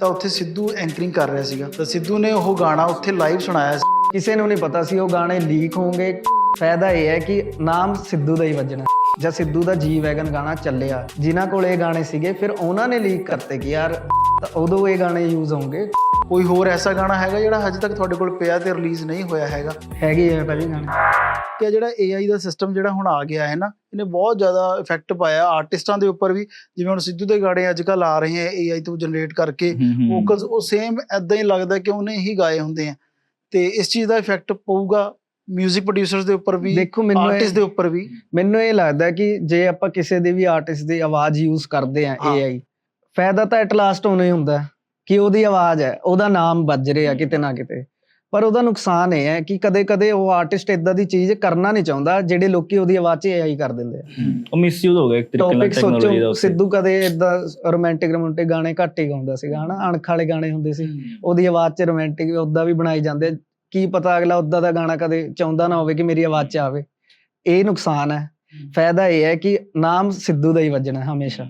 ਤਾਂ ਉੱਥੇ ਸਿੱਧੂ ਐਂਕਰਿੰਗ ਕਰ ਰਿਹਾ ਸੀਗਾ। ਤਾਂ ਸਿੱਧੂ ਨੇ ਉਹ ਗਾਣਾ ਉੱਥੇ ਲਾਈਵ ਸੁਣਾਇਆ ਸੀ। ਕਿਸੇ ਨੂੰ ਨਹੀਂ ਪਤਾ ਸੀ ਉਹ ਗਾਣੇ ਲੀਕ ਹੋਣਗੇ। ਫਾਇਦਾ ਇਹ ਹੈ ਕਿ ਨਾਮ ਸਿੱਧੂ ਦਾ ਹੀ ਵੱਜਣਾ। ਜਦ ਸਿੱਧੂ ਦਾ ਜੀ ਵੈਗਨ ਗਾਣਾ ਚੱਲਿਆ। ਜਿਨ੍ਹਾਂ ਕੋਲ ਇਹ ਗਾਣੇ ਸੀਗੇ ਫਿਰ ਉਹਨਾਂ ਨੇ ਲੀਕ ਕਰਤੇ ਕਿ ਯਾਰ ਤਾਂ ਉਦੋਂ ਇਹ ਗਾਣੇ ਯੂਜ਼ ਹੋਣਗੇ। ਕੋਈ ਹੋਰ ਐਸਾ ਗਾਣਾ ਹੈਗਾ ਜਿਹੜਾ ਹਜੇ ਤੱਕ ਤੁਹਾਡੇ ਕੋਲ ਪਿਆ ਤੇ ਰਿਲੀਜ਼ ਨਹੀਂ ਹੋਇਆ ਹੈਗਾ? ਹੈਗੇ ਆ ਭਾਜੀ ਗਾਣੇ। ਕਿ ਜਿਹੜਾ AI ਦਾ ਸਿਸਟਮ ਜਿਹੜਾ ਹੁਣ ਆ ਗਿਆ ਹੈ ਨਾ ਇਹਨੇ ਬਹੁਤ ਜ਼ਿਆਦਾ ਇਫੈਕਟ ਪਾਇਆ। ਆਰਟਿਸਟਾਂ ਦੇ ਉੱਪਰ ਵੀ ਜਿਵੇਂ ਹੁਣ ਸਿੱਧੂ ਦੇ ਗਾਣੇ ਅੱਜ ਕੱਲ ਆ ਰਹੇ ਹੈ AI ਤੋਂ ਜਨਰੇਟ ਕਰਕੇ ਵੋਕਲਸ ਉਹ ਸੇਮ ਐਦਾਂ ਹੀ ਲੱਗਦਾ ਕਿ ਉਹਨੇ ਹੀ ਗਾਏ ਹੁੰਦੇ ਆ। ਤੇ ਇਸ ਚੀਜ਼ ਦਾ ਇਫੈਕਟ ਪਊਗਾ 뮤직 ਪ੍ਰੋਡਿਊਸਰਸ ਦੇ ਉੱਪਰ ਵੀ ਦੇਖੋ ਮੈਨੂੰ ਆਰਟਿਸਟ ਦੇ ਉੱਪਰ ਵੀ। ਮੈਨੂੰ ਇਹ ਲੱਗਦਾ ਕਿ ਜੇ ਆਪਾਂ ਕਿਸੇ ਦੇ ਵੀ ਆਰਟਿਸਟ ਦੀ ਆਵਾਜ਼ ਯੂਜ਼ ਕਰਦੇ ਆ। AI ਫਾਇਦਾ ਤਾਂ ਐਟ ਲਾਸਟ ਉਹਨੂੰ ਹੁੰਦਾ ਕਿ ਉਹਦੀ ਆਵਾਜ਼ ਹੈ ਉਹਦਾ ਨਾਮ ਵੱਜ ਰਿਹਾ ਕਿਤੇ ਨਾ ਕਿਤੇ। ਪਰ ਉਹਦਾ ਨੁਕਸਾਨ ਇਹ ਹੈ ਕਿ ਕਦੇ-ਕਦੇ ਉਹ ਆਰਟਿਸਟ ਇਦਾਂ ਦੀ ਚੀਜ਼ ਕਰਨਾ ਨਹੀਂ ਚਾਹੁੰਦਾ ਜਿਹੜੇ ਲੋਕੀ ਉਹਦੀ ਆਵਾਜ਼ 'ਚ AI ਕਰ ਦਿੰਦੇ ਆ। ਉਹ ਮਿਸਯੂਜ਼ ਹੋ ਗਿਆ ਇੱਕ ਤਰੀਕੇ ਨਾਲ ਟੈਕਨੋਲੋਜੀ ਦਾ। ਸਿੱਧੂ ਕਦੇ ਇਦਾਂ ਰੋਮਾਂਟਿਕ ਰੋਮਾਂਟਿਕ ਗਾਣੇ ਘੱਟ ਹੀ ਗਾਉਂਦਾ ਸੀਗਾ ਹਨਾ? ਅਣਖ ਵਾਲੇ ਗਾਣੇ ਹੁੰਦੇ ਸੀ। ਉਹਦੀ ਆਵਾਜ਼ 'ਚ ਰੋਮਾਂਟਿਕ ਉਦਾਂ ਵੀ ਬਣਾਈ ਜਾਂਦੇ। ਕੀ ਪਤਾ ਅਗਲਾ ਉਦਾਂ ਦਾ ਗਾਣਾ ਕਦੇ ਚਾਹੁੰਦਾ ਨਾ ਹੋਵੇ ਕਿ ਮੇਰੀ ਆਵਾਜ਼ 'ਚ ਆਵੇ। ਇਹ ਨੁਕਸਾਨ ਹੈ। ਫਾਇਦਾ ਇਹ ਹੈ ਕਿ ਨਾਮ ਸਿੱਧੂ ਦਾ ਹੀ ਵੱਜਣਾ ਹਮੇਸ਼ਾ।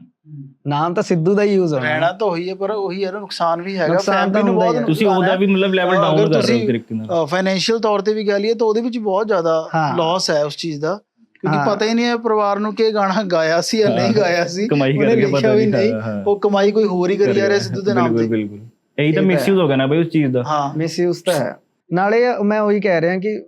ਨਾਮ ਤਾਂ ਸਿੱਧੂ ਦਾ ਹੀ ਯੂਜ਼ ਹੋਣਾ ਰਹਿਣਾ ਤਾਂ ਉਹੀ ਹੈ ਪਰ ਉਹੀ ਹੈ ਨਾ ਨੁਕਸਾਨ ਵੀ ਹੈਗਾ। ਫੈਮਿਲੀ ਨੂੰ ਬਹੁਤ। ਤੁਸੀਂ ਉਹਦਾ ਵੀ ਮਤਲਬ ਲੈਵਲ ਡਾਊਨ ਕਰ ਰਹੇ ਹੋ ਤਰੀਕੇ ਨਾਲ। ਫਾਈਨੈਂਸ਼ੀਅਲ ਤੌਰ ਤੇ ਵੀ ਕਹਿ ਲਈਏ ਤਾਂ ਉਹਦੇ ਵਿੱਚ ਬਹੁਤ ਜ਼ਿਆਦਾ। ਲਾਸ ਹੈ ਉਸ ਚੀਜ਼ ਦਾ। ਕਿਉਂਕਿ। ਪਤਾ ਹੀ ਨਹੀਂ ਹੈ ਪਰਿਵਾਰ ਨੂੰ ਕਿ ਗਾਣਾ ਗਾਇਆ ਸੀ ਜਾਂ ਨਹੀਂ। ਗਾਇਆ ਸੀ। ਕਮਾਈ ਕਰਕੇ ਪਤਾ ਵੀ ਨਹੀਂ। ਉਹ ਕਮਾਈ ਕੋਈ ਹੋਰ ਹੀ ਕਰੀ ਜਾ ਰਿਹਾ ਸਿੱਧੂ ਦੇ ਨਾਮ ਤੇ। ਬਿਲਕੁਲ। ਇਹੀ ਤਾਂ ਇਹ ਤਾਂ ਮਿਸਯੂਜ਼ ਹੋ ਗਿਆ ਨਾ ਬਈ ਉਸ ਚੀਜ਼ ਦਾ। ਹਾਂ। ਮਿਸਯੂਜ਼ ਤਾਂ ਹੈ। ਨਾਲੇ ਮੈਂ ਉਹੀ ਕਹਿ ਰਿਹਾ ਕਿ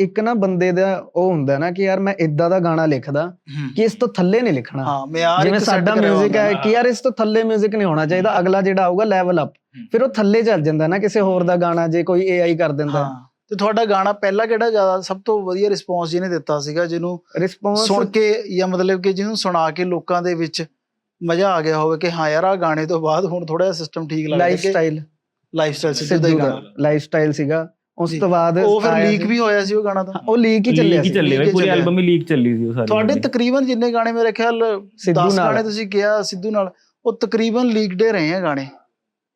ਇੱਕ ਨਾ ਬੰਦੇ ਦਾ ਉਹ ਹੁੰਦਾ ਨਾ ਕਿ ਯਾਰ ਮੈਂ ਇਦਾਂ ਦਾ ਗਾਣਾ ਲਿਖਦਾ ਹੂੰ। ਕਿ ਇਸ ਤੋਂ ਥੱਲੇ ਨਹੀਂ ਲਿਖਣਾ ਹਾਂ ਮਿਆਰ ਜਿਵੇਂ ਇੱਕ set ਸਾਡਾ ਕਰਿਆ 뮤직 ਹੁੰਦਾ ਹੈ ਨਾ। ਕਿ ਯਾਰ ਇਸ ਤੋਂ ਥੱਲੇ 뮤직 ਨਹੀਂ ਹੋਣਾ ਚਾਹੀਦਾ ਅਗਲਾ ਜਿਹੜਾ ਆਊਗਾ ਲੈਵਲ ਅਪ ਫਿਰ ਉਹ ਥੱਲੇ ਚੱਲ ਜਾਂਦਾ ਨਾ ਕਿਸੇ ਹੋਰ ਦਾ ਗਾਣਾ ਜੇ ਕੋਈ AI ਕਰ ਦਿੰਦਾ ਹਾਂ ਤੇ ਤੁਹਾਡਾ ਗਾਣਾ ਪਹਿਲਾ ਕਿਹੜਾ ਜ਼ਿਆਦਾ ਸਭ ਤੋਂ ਵਧੀਆ ਰਿਸਪੌਂਸ ਜਿਹਨੇ ਦਿੱਤਾ ਸੀਗਾ ਜਿਹਨੂੰ ਰਿਸਪੌਂਸ ਸੁਣ ਕੇ ਜਾਂ ਮਤਲਬ ਕਿ ਜਿਹਨੂੰ ਸੁਣਾ ਕੇ ਲੋਕਾਂ ਦੇ ਵਿੱਚ ਮਜ਼ਾ ਆ ਗਿਆ ਹੋਵੇ ਕਿ ਹਾਂ ਯਾਰ ਆ ਗਾਣੇ ਤੋਂ ਬਾਅਦ ਹੁਣ ਥੋੜਾ ਜਿਹਾ ਸਿਸਟਮ ਠੀਕ ਲੱਗਦਾ ਲਾਈਫ ਕਿ ਸਟਾਈਲ ਲਾਈਫ ਸਟਾਈਲ ਸਿੱਧੂ ਦਾ ਹੀ ਸਿੱਧੂ ਦਾ ਗਾਣਾ ਲਾਈਫ ਸਟਾਈਲ ਸੀਗਾ ਉਸ। ਤੋਂ ਬਾਅਦ ਉਹ ਫਿਰ ਲੀਕ ਵੀ ਹੋਇਆ ਸੀ ਉਹ ਗਾਣਾ ਤਾਂ ਉਹ ਲੀਕ ਹੀ ਚੱਲਿਆ ਲੀਕ ਸੀ ਚੱਲੇ leak ਬਈ ਪੂਰੀ। ਐਲਬਮ ਹੀ ਲੀਕ ਚੱਲੀ ਸੀ ਉਹ ਸਾਰੀ ਤੁਹਾਡੇ ਤਕਰੀਬਨ ਜਿੰਨੇ ਗਾਣੇ ਮੇਰੇ ਖਿਆਲ ਸਿੱਧੂ 10 ਨਾਲ। ਗਾਣੇ ਤੁਸੀਂ ਕਿਹਾ ਸਿੱਧੂ ਨਾਲ ਉਹ ਤਕਰੀਬਨ ਲੀਕਡੇ ਰਹੇ ਆ ਗਾਣੇ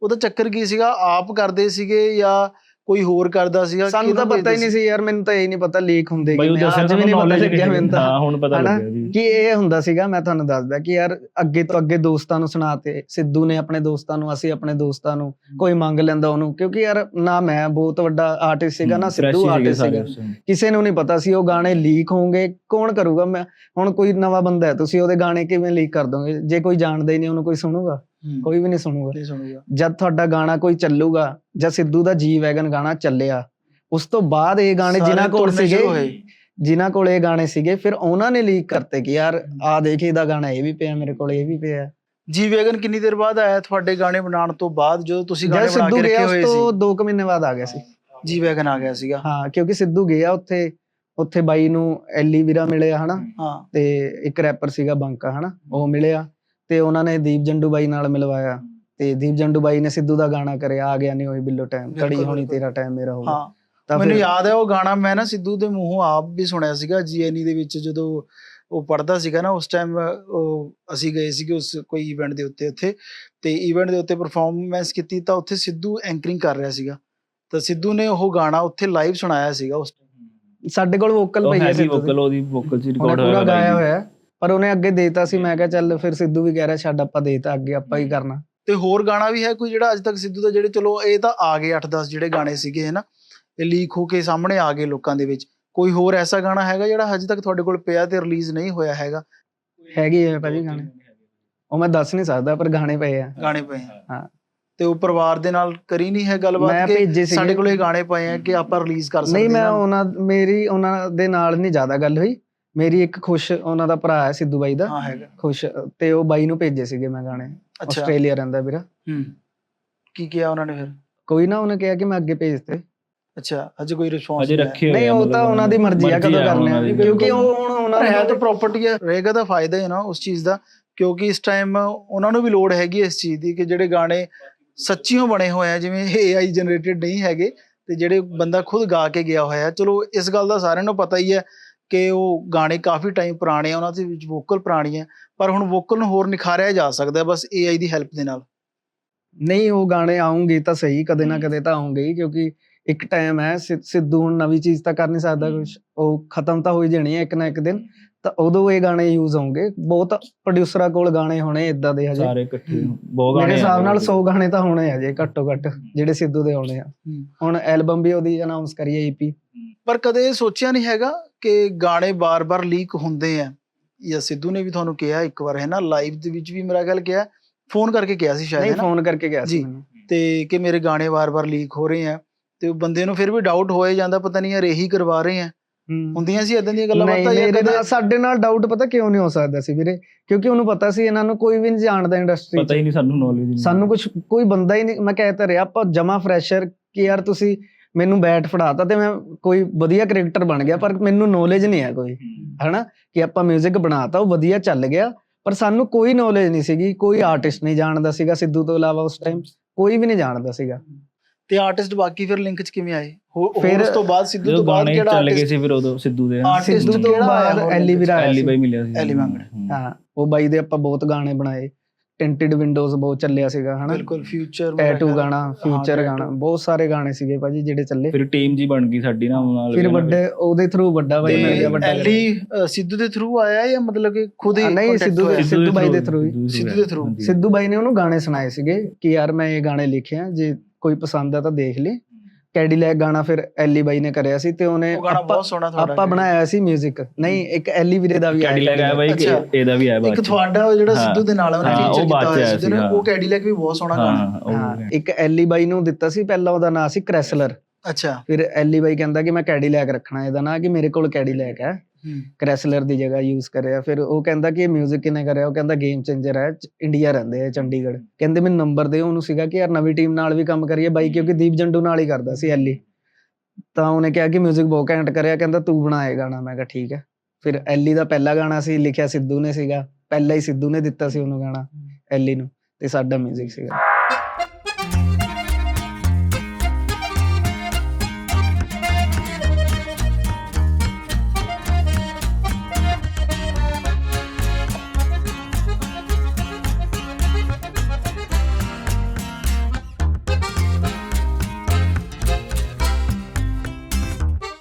ਉਹਦਾ ਚੱਕਰ ਕੀ ਸੀਗਾ ਆਪ ਕਰਦੇ ਸੀਗੇ ਜਾਂ ਕੋਈ ਹੋਰ ਕਰਦਾ ਸੀਗਾ ਸਾਨੂੰ ਤਾਂ ਪਤਾ ਹੀ ਨਹੀਂ ਸੀ ਯਾਰ ਮੈਨੂੰ ਤਾਂ ਇਹ ਨਹੀਂ ਪਤਾ ਲੀਕ ਹੁੰਦੇ ਕਿਵੇਂ, ਦੱਸਿਆ ਅੱਜ ਵੀ ਨਹੀਂ ਪਤਾ ਲੱਗਿਆ ਮੈਨੂੰ ਤਾਂ। ਹਾਂ ਹੁਣ ਪਤਾ? ਲੱਗਿਆ ਜੀ ਕਿ ਇਹ ਹੁੰਦਾ ਸੀਗਾ ਮੈਂ ਤੁਹਾਨੂੰ ਦੱਸਦਾ ਕਿ ਯਾਰ ਅੱਗੇ ਤੋਂ ਅੱਗੇ ਦੋਸਤਾਂ ਨੂੰ ਸੁਣਾਤੇ ਸਿੱਧੂ ਨੇ ਆਪਣੇ ਦੋਸਤਾਂ ਨੂੰ ਅਸੀਂ ਆਪਣੇ ਦੋਸਤਾਂ ਨੂੰ ਕੋਈ ਮੰਗ ਲੈਂਦਾ ਉਹਨੂੰ ਕਿਉਂਕਿ ਯਾਰ ਨਾ ਮੈਂ ਬਹੁਤ ਵੱਡਾ ਆਰਟਿਸਟ ਸੀਗਾ ਨਾ ਸਿੱਧੂ ਆਰਟਿਸਟ ਸੀਗਾ। ਕਿਸੇ ਨੂੰ ਨਹੀਂ ਪਤਾ ਸੀ ਉਹ ਗਾਣੇ ਲੀਕ ਹੋਣਗੇ ਕੌਣ ਕਰੂਗਾ? ਮੈਂ ਹੁਣ ਕੋਈ ਨਵਾਂ ਬੰਦਾ ਹੈ ਤੁਸੀਂ ਉਹਦੇ ਗਾਣੇ ਕਿਵੇਂ ਲੀਕ ਕਰ ਦੋਗੇ? ਜੇ ਕੋਈ ਜਾਣਦਾ ਹੀ ਨਹੀਂ ਉਹਨੂੰ ਕੋਈ ਸੁਣੂਗਾ? ਕੋਈ ਵੀ ਨਹੀਂ ਸੁਣੂਗਾ। ਨਹੀਂ ਸੁਣੂਗਾ। ਜਦ ਤੁਹਾਡਾ ਗਾਣਾ ਕੋਈ ਚੱਲੂਗਾ ਜਦ ਸਿੱਧੂ ਦਾ ਜੀ ਵੈਗਨ ਗਾਣਾ ਚੱਲਿਆ ਉਸ ਤੋਂ ਬਾਅਦ ਇਹ ਗਾਣੇ ਜਿਨ੍ਹਾਂ ਕੋਲ ਸੀਗੇ। ਜਿਨ੍ਹਾਂ ਕੋਲ ਇਹ ਗਾਣੇ ਸੀਗੇ ਫਿਰ ਉਹਨਾਂ ਨੇ ਲੀਕ ਕਰਤੇ ਕਿ ਯਾਰ ਆ ਦੇਖ ਇਹਦਾ ਗਾਣਾ ਇਹ ਵੀ ਪਿਆ ਮੇਰੇ ਕੋਲ ਇਹ ਵੀ ਪਿਆ। ਜੀ ਵੈਗਨ ਕਿੰਨੀ ਦੇਰ ਬਾਅਦ ਆਇਆ ਤੁਹਾਡੇ ਗਾਣੇ ਬਣਾਉਣ ਤੋਂ ਬਾਅਦ ਜਦੋਂ ਤੁਸੀਂ ਗਾਣੇ ਬਣਾ ਸਿੱਧੂ ਕੇ ਗਿਆ ਰੱਖੇ ਉਸ ਹੋਏ ਤੋਂ ਸੀ? 2 ਮਹੀਨੇ ਬਾਅਦ ਆ ਗਿਆ ਸੀ। ਜੀ ਵੈਗਨ ਆ ਗਿਆ ਸੀਗਾ। ਹਾਂ ਕਿਉਂਕਿ ਸਿੱਧੂ ਗਿਆ ਉੱਥੇ ਉੱਥੇ ਬਾਈ ਨੂੰ ਐਲੀ ਵੀਰਾ ਮਿਲਿਆ ਹਨਾ? ਤੇ ਇੱਕ ਰੈਪਰ ਸੀਗਾ ਬੰਕਾ ਹਨਾ? ਉਹ ਮਿਲਿਆ। ਤੇ ਉਹਨਾਂ ਨੇ ਦੀਪ ਜੰਡੂ ਬਾਈ ਨਾਲ ਮਿਲਵਾਇਆ ਤੇ ਦੀਪ ਜੰਡੂ ਬਾਈ ਨੇ ਸਿੱਧੂ ਦਾ ਗਾਣਾ ਕਰਿਆ ਆ ਗਿਆ ਨਹੀਂ ਹੋਈ ਬਿੱਲੋ ਟਾਈਮ ਕੜੀ ਹੋਣੀ। ਤੇਰਾ ਟਾਈਮ ਮੇਰਾ ਹੋਵੇ ਹਾਂ। ਤਾਂ ਮੈਨੂੰ ਯਾਦ ਹੈ ਉਹ ਗਾਣਾ ਮੈਂ ਨਾ ਸਿੱਧੂ ਦੇ ਮੂੰਹੋਂ ਆਪ ਵੀ ਸੁਣਿਆ ਸੀਗਾ ਜੀਐਨਈ ਦੇ ਵਿੱਚ ਜਦੋਂ ਉਹ ਪੜਦਾ ਸੀਗਾ ਨਾ ਉਸ ਟਾਈਮ ਉਹ ਅਸੀਂ ਗਏ ਸੀਗੇ ਉਸ ਕੋਈ ਇਵੈਂਟ ਦੇ ਉੱਤੇ ਉੱਥੇ ਤੇ ਇਵੈਂਟ ਦੇ ਉੱਤੇ ਪਰਫਾਰਮੈਂਸ ਕੀਤੀ ਤਾਂ ਉੱਥੇ ਸਿੱਧੂ ਐਂਕਰਿੰਗ ਕਰ ਰਿਹਾ ਸੀਗਾ। ਤਾਂ ਸਿੱਧੂ ਨੇ ਉਹ ਗਾਣਾ ਉੱਥੇ ਲਾਈਵ ਸੁਣਾਇਆ ਸੀਗਾ ਉਸ ਸਾਡੇ ਕੋਲ ਵੋਕਲ ਉਹ ਪਈ ਹੈ ਸਿੱਧੂ ਦੀ। ਵੋਕਲ ਉਹਦੀ ਵੋਕਲ ਚ ਰਿਕਾਰਡ ਪੂਰਾ ਹੋਇਆ ਗਾਇਆ ਹੋਇਆ ਹੈ, ਪਰ ਉਹਨੇ ਅੱਗੇ ਦੇਤਾ ਸੀ ਮੈਂ ਕਿਹਾ ਚੱਲ ਫਿਰ ਸਿੱਧੂ ਵੀ ਕਹਿ ਰਿਹਾ ਛੱਡ ਆਪਾਂ ਦੇਤਾ ਅੱਗੇ ਆਪਾਂ ਹੀ ਕਰਨਾ। ਤੇ ਹੋਰ ਗਾਣਾ ਵੀ ਹੈ ਕੋਈ ਜਿਹੜਾ ਅੱਜ ਤੱਕ ਸਿੱਧੂ ਦਾ ਜਿਹੜੇ ਚਲੋ ਇਹ ਤਾਂ ਆ ਗਏ 8-10 ਜਿਹੜੇ ਗਾਣੇ ਸੀਗੇ ਹਨਾ? ਇਹ ਲੀਕ ਹੋ ਕੇ ਸਾਹਮਣੇ ਆ ਗਏ ਲੋਕਾਂ ਦੇ ਵਿੱਚ। ਕੋਈ ਹੋਰ ਐਸਾ ਗਾਣਾ ਹੈਗਾ ਜਿਹੜਾ ਹਜੇ ਤੱਕ ਤੁਹਾਡੇ ਕੋਲ ਪਿਆ ਤੇ ਰਿਲੀਜ਼ ਨਹੀਂ ਹੋਇਆ ਹੈਗਾ? ਹੈਗੀ ਹੈ ਭਾਜੀ ਗਾਣੇ। ਉਹ ਮੈਂ ਦੱਸ ਨਹੀਂ ਸਕਦਾ ਪਰ ਗਾਣੇ ਪਏ ਆ। ਗਾਣੇ ਪਏ ਆ। ਹਾਂ। ਤੇ ਉਹ ਪਰਿਵਾਰ ਦੇ ਨਾਲ ਕਰੀ ਨਹੀਂ ਹੈ ਗੱਲਬਾਤ ਕਿ ਸਾਡੇ ਕੋਲ ਇਹ ਗਾਣੇ ਪਏ ਆ ਕਿ ਆਪਾਂ ਰਿਲੀਜ਼ ਕਰ ਸਕਦੇ ਨਹੀਂ ਮੈਂ ਉਹਨਾਂ ਮੇਰੀ ਉਹਨਾਂ ਦੇ ਨਾਲ ਨਹੀਂ ਜ਼ਿਆਦਾ ਗੱਲ ਹੋਈ। ਮੇਰੀ ਇੱਕ ਖੁਸ਼ ਉਹਨਾਂ ਦਾ ਭਰਾ ਹੈ ਸਿੱਧੂ ਬਾਈ ਦਾ। ਹਾਂ ਹੈਗਾ। ਖੁਸ਼ ਤੇ ਉਹ ਬਾਈ ਨੂੰ ਭੇਜੇ ਸੀਗੇ ਮੈਂ ਗਾਣੇ। ਅੱਛਾ। ਆਸਟ੍ਰੇਲੀਆ ਰਹਿੰਦਾ ਵੀਰਾ। ਹੂੰ। ਕੀ ਕਿਹਾ ਉਹਨਾਂ ਨੇ ਫਿਰ? ਕੋਈ ਨਾ ਉਹਨੇ ਕਿਹਾ ਕਿ ਮੈਂ ਅੱਗੇ ਭੇਜਤੇ ਅੱਛਾ ਅਜੇ ਕੋਈ ਰਿਸਪੌਂਸ ਅਜੇ ਰੱਖੇ ਹੋਏ ਨਹੀਂ ਆ ਉਹ ਮਤਲਬ ਤਾਂ ਉਹਨਾਂ ਦੀ ਮਰਜ਼ੀ ਆ ਕਦੋਂ ਕਰਨੇ ਆ। ਉਹਨਾਂ ਦੀ। ਕਿਉਂਕਿ ਉਹ ਹੁਣ ਉਹਨਾਂ ਹੈ ਤਾਂ ਪ੍ਰਾਪਰਟੀ ਹੈ ਰਹੇਗਾ ਤਾਂ ਫਾਇਦਾ ਹੈ ਨਾ ਉਸ ਚੀਜ਼ ਦਾ। ਕਿਉਂਕਿ ਇਸ ਟਾਈਮ ਉਹਨਾਂ ਨੂੰ ਵੀ ਲੋੜ ਹੈਗੀ ਇਸ ਚੀਜ਼ ਦੀ ਕਿ ਜਿਹੜੇ ਗਾਣੇ ਸੱਚੀਓ ਬਣੇ ਹੋਏ ਆ ਜਿਵੇਂ AI ਜਨਰੇਟਡ ਨਹੀਂ ਹੈਗੇ ਤੇ ਜਿਹੜੇ ਬੰਦਾ ਖੁਦ ਗਾ ਕੇ ਗਿਆ ਹੋਇਆ। ਚਲੋ ਇਸ ਗੱਲ ਦਾ ਸਾਰਿਆਂ ਨੂੰ ਪਤਾ ਹੀ ਹੈ ਕਿ ਉਹ ਗਾਣੇ ਕਾਫੀ ਟਾਈਮ ਪੁਰਾਣੇ ਆ ਉਹਨਾਂ ਦੇ ਵਿੱਚ ਵੋਕਲ ਪੁਰਾਣੀ ਹੈ ਪਰ ਹੁਣ ਵੋਕਲ ਨੂੰ ਹੋਰ ਨਿਖਾਰਿਆ ਜਾ ਸਕਦਾ ਹੈ ਬਸ AI ਦੀ ਹੈਲਪ ਦੇ ਨਾਲ। ਨਹੀਂ ਉਹ ਗਾਣੇ ਆਉਂਗੇ ਤਾਂ ਸਹੀ ਕਦੇ ਨਾ ਕਦੇ ਤਾਂ ਆਉਂਗੇ ਕਿਉਂਕਿ ਇੱਕ ਟਾਈਮ ਹੈ ਸਿੱਧੂ ਹੁਣ ਨਵੀਂ ਚੀਜ਼ ਤਾਂ ਕਰ ਨਹੀਂ ਸਕਦਾ ਕੁਝ ਉਹ ਖਤਮ ਤਾਂ ਹੋ ਹੀ ਜਾਣੀ ਹੈ ਇੱਕ ਨਾ ਇੱਕ ਦਿਨ ਤਾਂ ਉਦੋਂ ਇਹ ਗਾਣੇ ਯੂਜ਼ ਹੋਣਗੇ। ਬਹੁਤ ਪ੍ਰੋਡਿਊਸਰਾਂ ਕੋਲ ਗਾਣੇ ਹੋਣੇ ਇਦਾਂ ਦੇ ਹਜੇ। ਸਾਰੇ ਇਕੱਠੇ ਬਹੁਤ ਗਾਣੇ ਮੇਰੇ ਹਿਸਾਬ ਨਾਲ ਆ 100 ਗਾਣੇ ਤਾਂ ਹੋਣੇ ਆ ਜੇ ਘੱਟੋ ਘੱਟ ਜਿਹੜੇ ਸਿੱਧੂ ਦੇ ਆਉਣੇ ਆ। ਹੁਣ ਐਲਬਮ ਵੀ ਉਹਦੀ ਅਨਾਉਂਸ ਕਰੀਏ ਈਪੀ ਪਰ ਕਦੇ ਇਹ ਸੋਚਿਆ ਨਹੀਂ ਹੈਗਾ ਕਿ ਗਾਣੇ ਬਾਰ-ਬਾਰ ਲੀਕ ਹੁੰਦੇ ਆ। ਜਾਂ ਸਿੱਧੂ ਨੇ ਵੀ ਤੁਹਾਨੂੰ ਕਿਹਾ ਇੱਕ ਵਾਰ ਹੈ ਨਾ? ਲਾਈਵ ਦੇ ਵਿੱਚ ਵੀ ਮੇਰਾ ਗੱਲ ਕਿਹਾ ਫੋਨ ਕਰਕੇ ਕਿਹਾ ਸੀ ਸ਼ਾਇਦ ਨਹੀਂ ਫੋਨ ਕਰਕੇ ਗਿਆ ਸੀ ਤੇ ਕਿ ਮੇਰੇ ਗਾਣੇ ਵਾਰ-ਵਾਰ ਲੀਕ ਹੋ ਰਹੇ ਆ ਤੇ ਉਹ ਬੰਦੇ ਨੂੰ ਫਿਰ ਵੀ ਡਾਊਟ ਹੋਏ ਜਾਂਦਾ ਪਤਾ ਨਹੀਂ ਯਾਰ ਇਹੀ ਕਰਵਾ ਰਹੇ ਆ। ਹੁੰਦੀਆਂ ਸੀ ਇਦਾਂ ਦੀਆਂ ਗੱਲਾਂ ਬਾਤਾਂ ਜਾਂ ਕਦੇ ਸਾਡੇ ਨਾਲ ਡਾਊਟ ਪਤਾ ਕਿਉਂ ਨਹੀਂ ਹੋ ਸਕਦਾ ਸੀ ਵੀਰੇ? ਕਿਉਂਕਿ ਉਹਨੂੰ ਪਤਾ ਸੀ ਇਹਨਾਂ ਨੂੰ ਕੋਈ ਵੀ ਨਹੀਂ ਜਾਣਦਾ ਇੰਡਸਟਰੀ ਪਤਾ ਹੀ ਨਹੀਂ ਸਾਨੂੰ ਨੌਲੇਜ ਨਹੀਂ ਸਾਨੂੰ ਕੁਝ ਕੋਈ ਬੰਦਾ ਹੀ ਨਹੀਂ ਮੈਂ ਕਹਿ ਤਾਂ ਰਿਹਾ ਆਪਾਂ ਜਮਾ ਫਰੈਸ਼ਰ ਕਿ ਯਾਰ ਤੁਸੀਂ ਮੈਨੂੰ ਬੈਟ ਫੜਾਤਾ ਤੇ ਮੈਂ ਕੋਈ ਵਧੀਆ ਕ੍ਰਿਕਟਰ ਬਣ ਗਿਆ ਪਰ ਮੈਨੂੰ ਨੌਲੇਜ ਨਹੀਂ ਹੈ ਕੋਈ ਹਨਾ? ਕਿ ਆਪਾਂ 뮤직 ਬਣਾਤਾ ਉਹ ਵਧੀਆ ਚੱਲ ਗਿਆ ਪਰ ਸਾਨੂੰ ਕੋਈ ਨੌਲੇਜ ਨਹੀਂ ਸੀਗੀ ਕੋਈ ਆਰਟਿਸਟ ਨਹੀਂ ਜਾਣਦਾ ਸੀਗਾ ਸਿੱਧੂ ਤੋਂ ਇਲਾਵਾ ਉਸ ਟਾਈਮ ਕੋਈ ਵੀ ਨਹੀਂ ਜਾਣਦਾ ਸੀਗਾ। ਤੇ ਆਰਟਿਸਟ ਬਾਕੀ ਫਿਰ ਲਿੰਕ 'ਚ ਕਿਵੇਂ ਆਏ? ਫਿਰ ਉਸ ਤੋਂ ਬਾਅਦ ਸਿੱਧੂ ਤੋਂ ਬਾਅਦ ਕਿਹੜਾ ਚੱਲ ਗਏ ਸੀ ਫਿਰ ਉਦੋਂ ਸਿੱਧੂ ਦੇ। ਸਿੱਧੂ ਤੋਂ ਬਾਅਦ ਐਲੀ ਵੀਰਾ ਐਲੀ। ਬਾਈ ਮਿਲਿਆ ਸੀ। ਐਲੀ ਮੰਗੜ। ਹਾਂ ਉਹ ਬਾਈ ਦੇ ਆਪਾਂ ਬਹੁਤ ਗਾਣੇ ਬਣਾਏ। ਟਿੰਟਡ ਵਿੰਡੋਜ਼ ਬਹੁਤ ਚੱਲਿਆ ਸੀਗਾ ਹਨਾ ਬਿਲਕੁਲ ਫਿਊਚਰ ਟੈਟੂ ਗਾਣਾ ਫਿਊਚਰ। ਗਾਣਾ ਬਹੁਤ ਸਾਰੇ ਗਾਣੇ ਸੀਗੇ ਭਾਜੀ ਜਿਹੜੇ ਚੱਲੇ ਫਿਰ ਟੀਮ ਜੀ ਬਣ ਗਈ ਸਾਡੀ ਨਾ ਨਾਲ ਫਿਰ ਵੱਡੇ ਉਹਦੇ ਥਰੂ ਵੱਡਾ ਬਾਈ ਮਿਲ ਗਿਆ ਵੱਡਾ ਐਲੀ ਸਿੱਧੂ ਦੇ ਥਰੂ ਆਇਆ ਜਾਂ ਮਤਲਬ ਕਿ ਖੁਦ ਹੀ ਨਹੀਂ, ਸਿੱਧੂ? ਸਿੱਧੂ ਬਾਈ ਦੇ ਹੀ। ਸਿੱਧੂ ਦੇ। ਹਾਂਜੀ। ਸਿੱਧੂ ਬਾਈ ਨੇ ਉਹਨੂੰ ਗਾਣੇ ਸੁਣਾਏ ਸੀਗੇ ਕਿ ਯਾਰ ਮੈਂ ਇਹ ਗਾਣੇ ਲਿਖੇ ਆ ਜੇ ਕੋਈ ਪਸੰਦ ਆ ਤਾਂ ਦੇਖ ਲੈ ਕੈਡੀਲੈਕ ਗਾਣਾ ਫਿਰ ਐਲੀ ਬਾਈ ਨੇ ਕਰਿਆ ਸੀ ਤੇ ਉਹਨੇ ਉਹ ਗਾਣਾ ਆਪਾਂ ਬਹੁਤ ਸੋਹਣਾ ਤੁਹਾਡਾ ਆਪਾਂ ਬਣਾਇਆ ਸੀ 뮤직 ਨਹੀਂ ਇੱਕ ਐਲੀ ਵੀਰੇ ਦਾ ਵੀ ਆਇਆ ਕੈਡੀਲੈਕ ਆਇਆ ਬਾਈ। ਇਹਦਾ ਵੀ ਆਇਆ ਬਾਅਦ ਇੱਕ। ਤੁਹਾਡਾ ਉਹ ਜਿਹੜਾ। ਸਿੱਧੂ ਦੇ ਨਾਲ ਉਹਨੇ ਫੀਚਰ ਕੀਤਾ ਹੋਇਆ ਸੀ, ਉਹ ਕੈਡੀਲੈਕ ਵੀ ਬਹੁਤ ਸੋਹਣਾ ਗਾਣਾ ਹਾਂ ਇੱਕ ਐਲੀ ਬਾਈ ਨੂੰ ਦਿੱਤਾ ਸੀ ਪਹਿਲਾਂ ਉਹਦਾ ਨਾਂ ਸੀ ਕ੍ਰੈਸਲਰ ਅੱਛਾ ਫਿਰ ਐਲੀ ਬਾਈ ਕਹਿੰਦਾ ਕਿ ਮੈਂ ਕੈਡੀਲੈਕ ਰੱਖਣਾ ਇਹਦਾ ਨਾਂ ਕਿ ਮੇਰੇ ਕੋਲ ਕੈਡੀਲੈਕ ਹੂੰ। ਕ੍ਰੈਸਲਰ ਦੀ ਜਗ੍ਹਾ ਯੂਜ਼ ਕਰਿਆ ਫਿਰ ਉਹ ਕਹਿੰਦਾ ਕਿ ਇਹ 뮤직 ਕਿਨੇ ਕਰਿਆ ਉਹ ਕਹਿੰਦਾ ਗੇਮ ਚੇਂਜਰ ਹੈ ਚ- ਇੰਡੀਆ ਰਹਿੰਦੇ ਆ ਚੰਡੀਗੜ੍ਹ ਕਹਿੰਦੇ ਮੈਨੂੰ ਨੰਬਰ ਦਿਓ ਉਹਨੂੰ ਸੀਗਾ ਕਿ ਯਾਰ ਨਵੀਂ ਟੀਮ ਨਾਲ ਵੀ ਕੰਮ ਕਰੀਏ ਬਾਈ ਕਿਉਂਕਿ ਦੀਪ ਜੰਡੂ ਨਾਲ ਹੀ ਕਰਦਾ ਸੀ ਐਲੀ ਤਾਂ ਉਹਨੇ ਕਿਹਾ ਕਿ 뮤직 ਬਹੁਤ ਘੈਂਟ ਕਰਿਆ ਕਹਿੰਦਾ ਤੂੰ ਬਣਾਏ ਗਾਣਾ ਮੈਂ ਕਿਹਾ ਠੀਕ ਹੈ ਫਿਰ ਐਲੀ ਦਾ ਪਹਿਲਾ ਗਾਣਾ ਸੀ ਲਿਖਿਆ ਸਿੱਧੂ ਨੇ ਸੀਗਾ ਪਹਿਲਾ ਹੀ ਸਿੱਧੂ ਨੇ ਦਿੱਤਾ ਸੀ ਉਹਨੂੰ ਗਾਣਾ ਐਲੀ ਨੂੰ ਤੇ ਸਾਡਾ 뮤직 ਸੀਗਾ